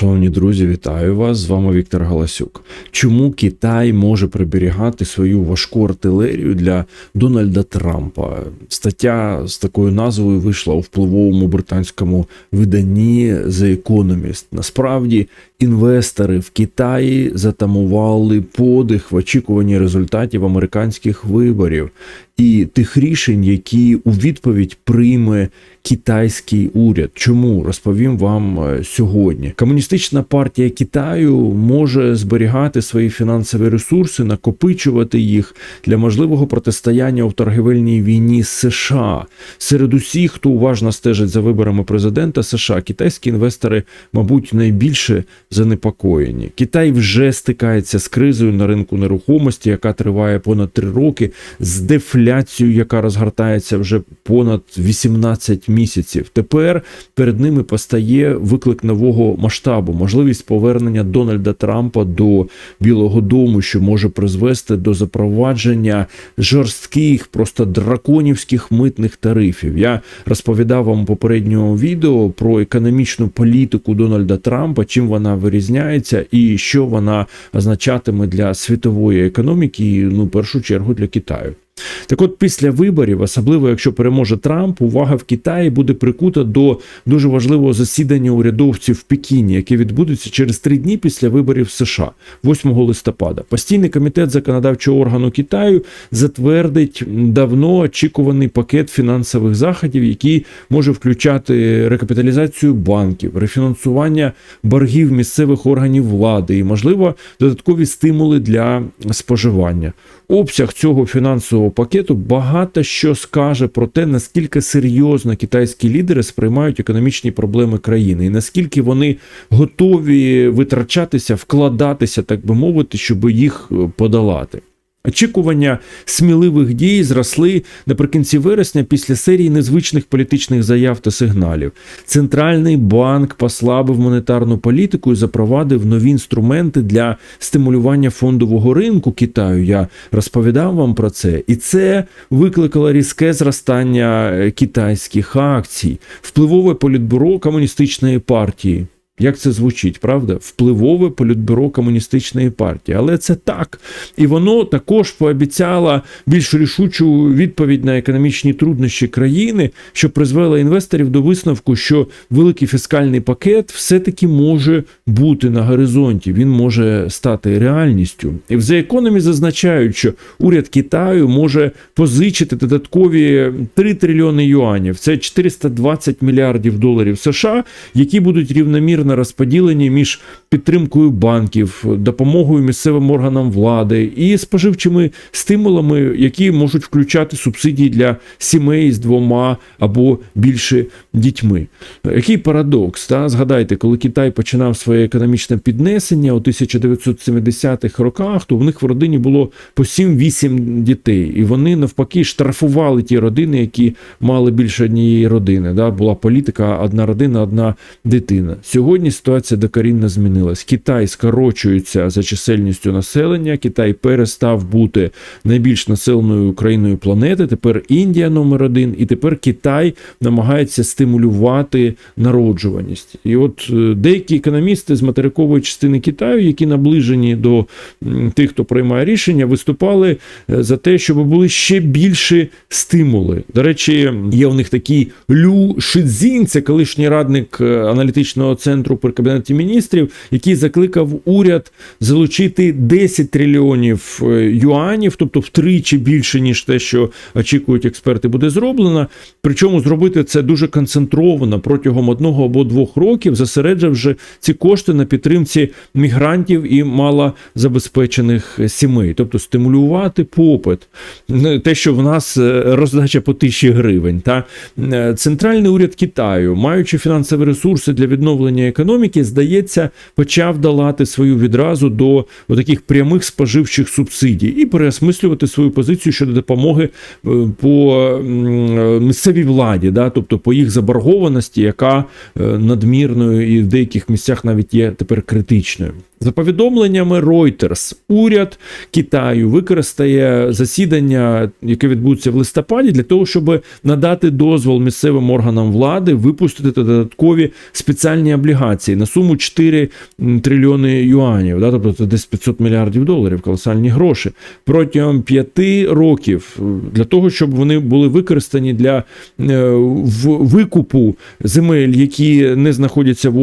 Шановні друзі, вітаю вас! З вами Віктор Галасюк. Чому Китай може приберігати свою важку артилерію для Дональда Трампа? Стаття з такою назвою вийшла у впливовому британському виданні The Economist. Насправді інвестори в Китаї затамували подих в очікуванні результатів американських виборів і тих рішень, які у відповідь прийме китайський уряд. Чому розповім вам е, сьогодні? Комуністична партія Китаю може зберігати свої фінансові ресурси, накопичувати їх для можливого протистояння у торгівельній війні з США. Серед усіх, хто уважно стежить за виборами президента США, китайські інвестори, мабуть, найбільше занепокоєні. Китай вже стикається з кризою на ринку нерухомості, яка триває понад три роки, з дефляцією, яка розгортається вже понад 18 місяців. Тепер перед ними постає виклик нового масштабу, можливість повернення Дональда Трампа до Білого Дому, що може призвести до запровадження жорстких, просто драконівських митних тарифів. Я розповідав вам у попереднього відео про економічну політику Дональда Трампа, чим вона вирізняється і що вона означатиме для світової економіки, ну, в першу чергу для Китаю. Так от після виборів, особливо якщо переможе Трамп, увага в Китаї буде прикута до дуже важливого засідання урядовців в Пекіні, яке відбудеться через три дні після виборів США, 8 листопада. Постійний комітет законодавчого органу Китаю затвердить давно очікуваний пакет фінансових заходів, який може включати рекапіталізацію банків, рефінансування боргів місцевих органів влади і, можливо, додаткові стимули для споживання. Обсяг цього фінансового пакету багато що скаже про те, наскільки серйозно китайські лідери сприймають економічні проблеми країни, і наскільки вони готові витрачатися, вкладатися, так би мовити, щоб їх е, подолати. Очікування сміливих дій зросли наприкінці вересня після серії незвичних політичних заяв та сигналів. Центральний банк послабив монетарну політику і запровадив нові інструменти для стимулювання фондового ринку Китаю. Я розповідав вам про це, і це викликало різке зростання е, китайських акцій, впливове політбюро комуністичної партії. Як це звучить, правда? Впливове політбюро комуністичної партії. Але це так. І воно також пообіцяло більш рішучу відповідь на економічні труднощі країни, що призвело інвесторів до висновку, що великий фіскальний пакет все-таки може бути на горизонті, він може стати реальністю. І в The Economy зазначають, що уряд Китаю може позичити додаткові 3 трильйони юанів. Це 420 мільярдів доларів США, які будуть рівномірно розподілені між підтримкою банків, допомогою місцевим органам влади і споживчими стимулами, які можуть включати субсидії для сімей з двома або більше дітьми. Який парадокс? Та? Згадайте, коли Китай починав своє економічне піднесення у 1970-х роках, то в них в родині було по 7-8 дітей, і вони навпаки штрафували ті родини, які мали більше однієї родини. Да? Була політика одна родина, одна дитина. Сьогодні ситуація докорінно змінилась. Китай скорочується за чисельністю населення. Китай перестав бути найбільш населеною країною планети. Тепер Індія номер один, і тепер Китай намагається стимулювати народжуваність. І от е, деякі економісти з материкової частини Китаю, які наближені до тих, хто приймає рішення, виступали е, за те, щоб були ще більші стимули. До речі, є у них такий Лю Шидзін, це колишній радник е, аналітичного центру при кабінеті міністрів, який закликав уряд залучити 10 трильйонів юанів, тобто втричі більше ніж те, що очікують експерти, буде зроблено. Причому зробити це дуже концентровано протягом одного або двох років, зосередживши ці кошти на підтримці мігрантів і малозабезпечених сімей, тобто стимулювати попит, те, що в нас е, роздача по тисячі гривень. Та е, центральний уряд Китаю, маючи фінансові ресурси для відновлення економіки, здається, почав долати свою відразу до таких прямих споживчих субсидій і переосмислювати свою позицію щодо допомоги е, по місцевій владі, да, тобто по їх заборгованості, яка надмірною і в деяких місцях навіть є тепер критичною. За повідомленнями Reuters, уряд Китаю використає засідання, яке відбудеться в листопаді, для того, щоб надати дозвол місцевим органам влади випустити додаткові спеціальні облігації на суму 4 трильйони юанів, да, тобто це десь 500 мільярдів доларів, колосальні гроші. Протягом 5 років для того, щоб вони були використані для е, викупу земель, які не знаходяться в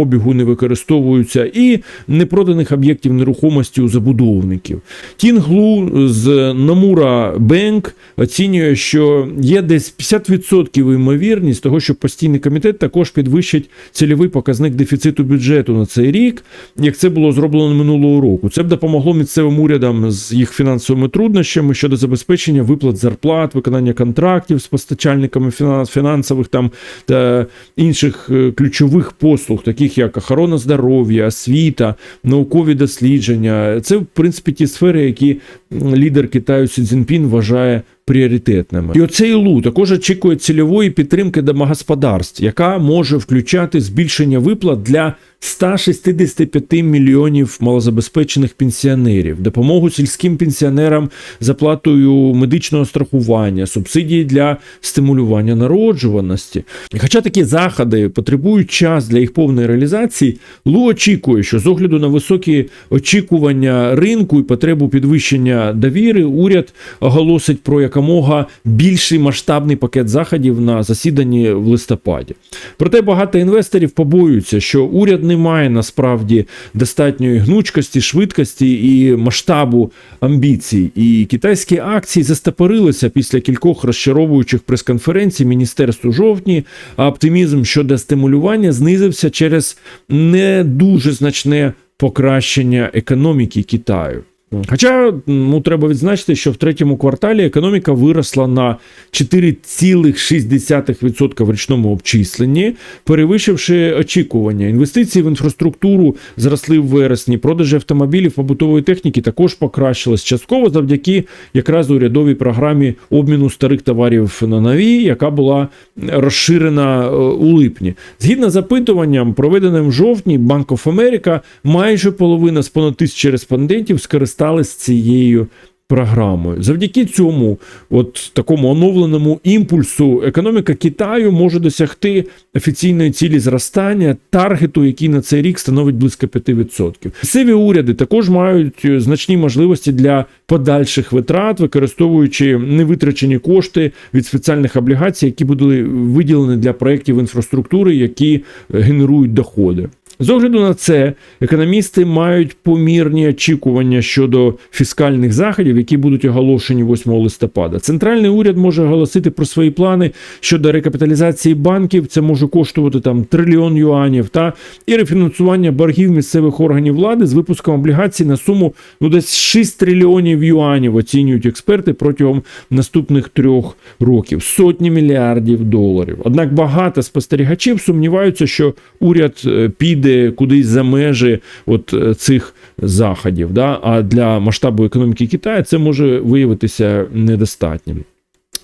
обігу, не використовуються, і непроданих об'єктів нерухомості у забудовників. Тінглу з Намура Бенк оцінює, що є десь 50% ймовірність того, що постійний комітет також підвищить цільовий показник дефіциту бюджету на цей рік, як це було зроблено минулого року. Це б допомогло місцевим урядам з їх фінансовими труднощами щодо забезпечення виплат зарплат, виконання контрактів з постачальниками фінансових там та інших е, ключових послуг, таких як охорона здоров'я, освіта, наукові дослідження. Це в принципі ті сфери, які лідер Китаю Сі Цзіньпін вважає. Пріоритетними і оцей лу також очікує цільової підтримки домогосподарств, яка може включати збільшення виплат для 165 мільйонів малозабезпечених пенсіонерів, допомогу сільським пенсіонерам з оплатою медичного страхування, субсидії для стимулювання народжуваності. І хоча такі заходи потребують час для їх повної реалізації, Лу очікує, що з огляду на високі очікування ринку і потребу підвищення довіри, уряд оголосить про якомога більший масштабний пакет заходів на засіданні в листопаді. Проте багато інвесторів побоюються, що уряд не має насправді достатньої гнучкості, швидкості і масштабу амбіцій. І китайські акції застопорилися після кількох розчаровуючих прес-конференцій міністерств жовтні, а оптимізм щодо стимулювання знизився через не дуже значне покращення економіки Китаю. Хоча ну, треба відзначити, що в третьому кварталі економіка виросла на 4,6% в річному обчисленні, перевищивши очікування. Інвестиції в інфраструктуру зросли в вересні, продажі автомобілів побутової техніки також покращились частково завдяки якраз урядовій програмі обміну старих товарів на нові, яка була розширена е, у липні. Згідно з опитуванням, проведеним в жовтні, Bank America, майже половина з понад тисячі респондентів скористалися цією програмою. Завдяки цьому, от такому оновленому імпульсу, економіка Китаю може досягти офіційної цілі зростання таргету, який на цей рік становить близько 5%. Місцеві уряди також мають е, значні можливості для подальших витрат, використовуючи невитрачені кошти від спеціальних облігацій, які були виділені для проєктів інфраструктури, які е, генерують доходи. З огляду на це, економісти мають помірні очікування щодо фіскальних заходів, які будуть оголошені 8 листопада. Центральний уряд може оголосити про свої плани щодо рекапіталізації банків. Це може коштувати там трильйон юанів та і рефінансування боргів місцевих органів влади з випуском облігацій на суму ну десь 6 трильйонів юанів. Оцінюють експерти протягом наступних трьох років. Сотні мільярдів доларів. Однак багато спостерігачів сумніваються, що уряд е, піде кудись за межі от е, цих заходів. Да? А для масштабу економіки Китаю це може виявитися недостатнім.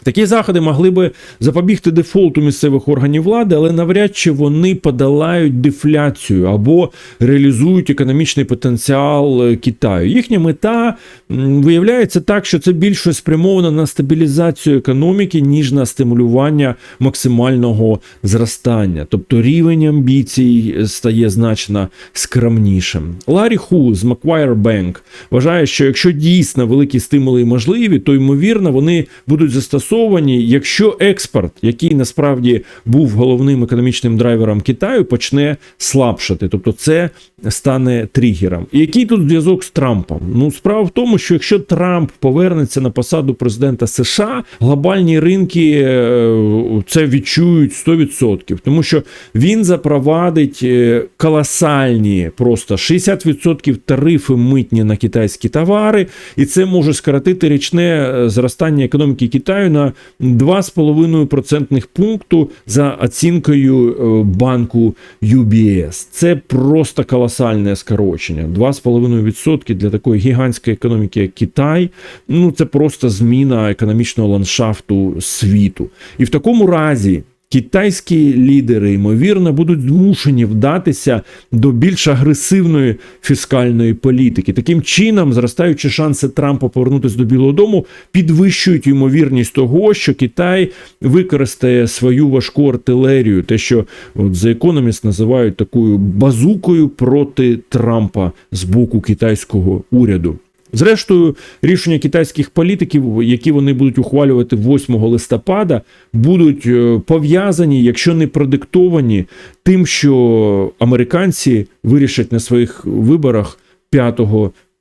Такі заходи могли би запобігти дефолту місцевих органів влади, але навряд чи вони подолають дефляцію або реалізують економічний потенціал е, Китаю. Їхня мета виявляється так, що це більше спрямовано на стабілізацію економіки, ніж на стимулювання максимального зростання. Тобто рівень амбіцій стає значно скромнішим. Ларі Ху з Macquarie Bank вважає, що якщо дійсно великі стимули можливі, то ймовірно вони будуть застосовані, якщо експорт, який насправді був головним економічним драйвером Китаю, почне слабшати. Тобто це стане тригером. І який тут зв'язок з Трампом? Ну, справа в тому, що якщо Трамп повернеться на посаду президента США, глобальні ринки е, це відчують 100%, тому що він запровадить е, колосальні просто 60% тарифи митні на китайські товари, і це може скоротити річне е, зростання економіки Китаю на 2,5% пункту за оцінкою е, банку UBS. Це просто колосальне скорочення. 2,5% для такої гігантської економіки, як Китай. Ну це просто зміна економічного ландшафту світу. І в такому разі. Китайські лідери, ймовірно, будуть змушені вдатися до більш агресивної фіскальної політики. Таким чином, зростаючі шанси Трампа повернутися до Білого Дому підвищують ймовірність того, що Китай використає свою важку артилерію, те, що от The Economist називають такою базукою проти Трампа з боку китайського уряду. Зрештою, рішення китайських політиків, які вони будуть ухвалювати 8 листопада, будуть е, пов'язані, якщо не продиктовані, тим, що американці вирішать на своїх виборах 5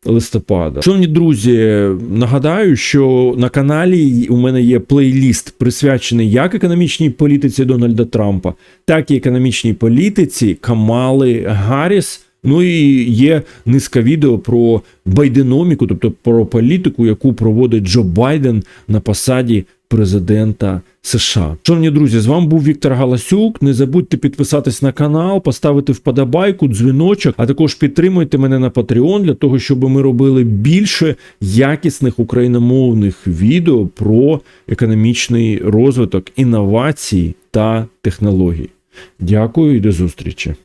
листопада. Шановні друзі, нагадаю, що на каналі у мене є плейліст, присвячений як економічній політиці Дональда Трампа, так і економічній політиці Камали Гарріс. Ну і є низка відео про байденоміку, тобто про політику, яку проводить Джо Байден на посаді президента США. Шановні друзі, з вами був Віктор Галасюк. Не забудьте підписатись на канал, поставити вподобайку, дзвіночок, а також підтримуйте мене на Patreon для того, щоб ми робили більше якісних україномовних відео про економічний розвиток, інновації та технології. Дякую і до зустрічі.